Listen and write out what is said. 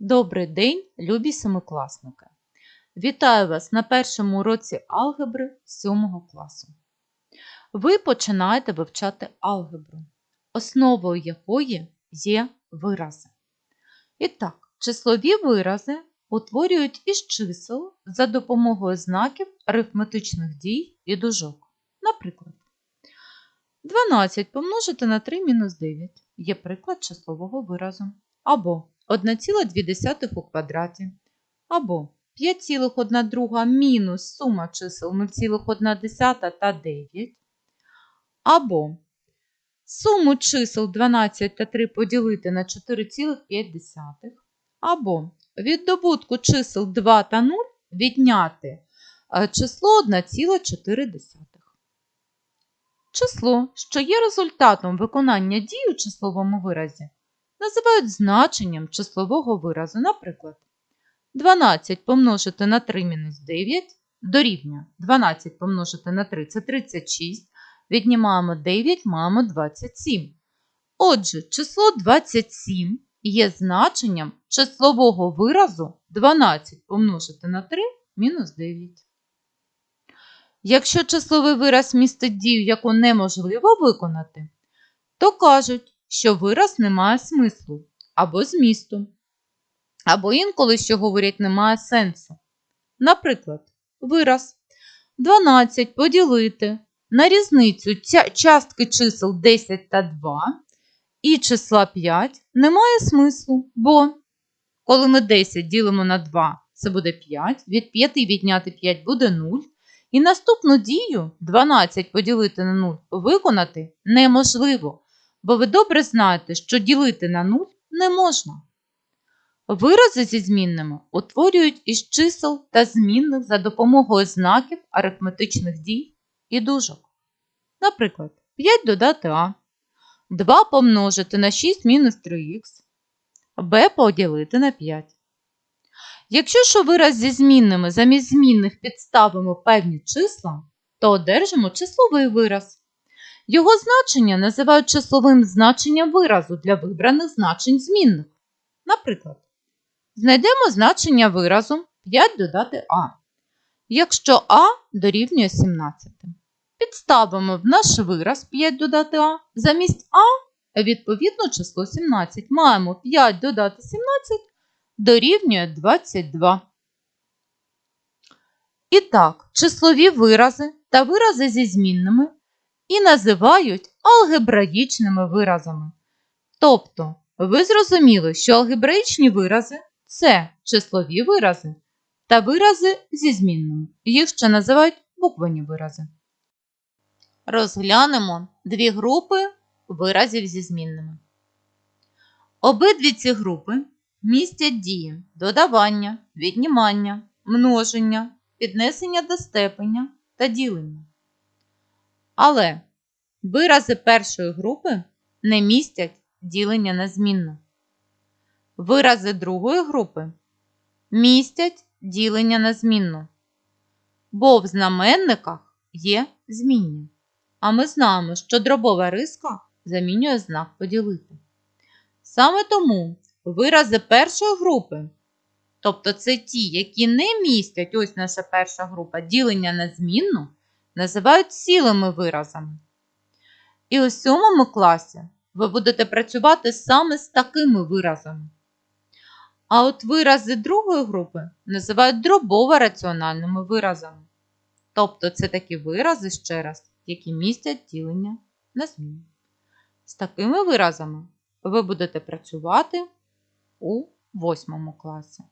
Добрий день, любі семикласники! Вітаю вас на першому уроці алгебри 7 класу. Ви починаєте вивчати алгебру, основою якої є вирази. І так, числові вирази утворюють із чисел за допомогою знаків арифметичних дій і дужок. Наприклад, 12 помножити на 3 мінус 9 є приклад числового виразу. Або 1,2 у квадраті, або 5,1 мінус сума чисел 0,1 та 9, або суму чисел 12 та 3 поділити на 4,5, або від добутку чисел 2 та 0 відняти е, число 1,4. Число, що є результатом виконання дій у числовому виразі, називають значенням числового виразу. Наприклад, 12 помножити на 3 мінус 9 дорівнює 12 помножити на 3 це 36, віднімаємо 9, маємо 27. Отже, число 27 є значенням числового виразу 12 помножити на 3 мінус 9. Якщо числовий вираз містить дію, яку неможливо виконати, то кажуть, що вираз не має смислу або змісту, або інколи, що говорять, не має сенсу. Наприклад, вираз 12 поділити на різницю частки чисел 10 та 2 і числа 5 не має смислу, бо коли ми 10 ділимо на 2, це буде 5, від 5 відняти 5 буде 0. І наступну дію 12 поділити на 0 виконати неможливо, бо ви добре знаєте, що ділити на 0 не можна. Вирази зі змінними утворюють із чисел та змінних за допомогою знаків арифметичних дій і дужок. Наприклад, 5 додати А, 2 помножити на 6 мінус 3х, Б поділити на 5. Якщо ж у вираз зі змінними замість змінних підставимо певні числа, то одержимо числовий вираз. Його значення називають числовим значенням виразу для вибраних значень змінних. Наприклад, знайдемо значення виразу 5 додати А. Якщо А дорівнює 17. Підставимо в наш вираз 5 додати А. Замість А відповідно число 17. Маємо 5 додати 17 дорівнює 22. І так, числові вирази та вирази зі змінними і називають алгебраїчними виразами. Тобто, ви зрозуміли, що алгебраїчні вирази це числові вирази та вирази зі змінними. Їх ще називають буквені вирази. Розглянемо дві групи виразів зі змінними. Обидві ці групи містять дії додавання, віднімання, множення, піднесення до степеня та ділення. Але вирази першої групи не містять ділення на змінну. Вирази другої групи містять ділення на змінну, бо в знаменниках є змінні. А ми знаємо, що дробова риска замінює знак поділити. Саме тому вирази першої групи, тобто це ті, які не містять, ось наша перша група, ділення на змінну, називають цілими виразами. І у сьомому класі ви будете працювати саме з такими виразами. А от вирази другої групи називають дробово-раціональними виразами. Тобто це такі вирази, ще раз, які містять ділення на зміну. З такими виразами ви будете працювати у восьмому класі.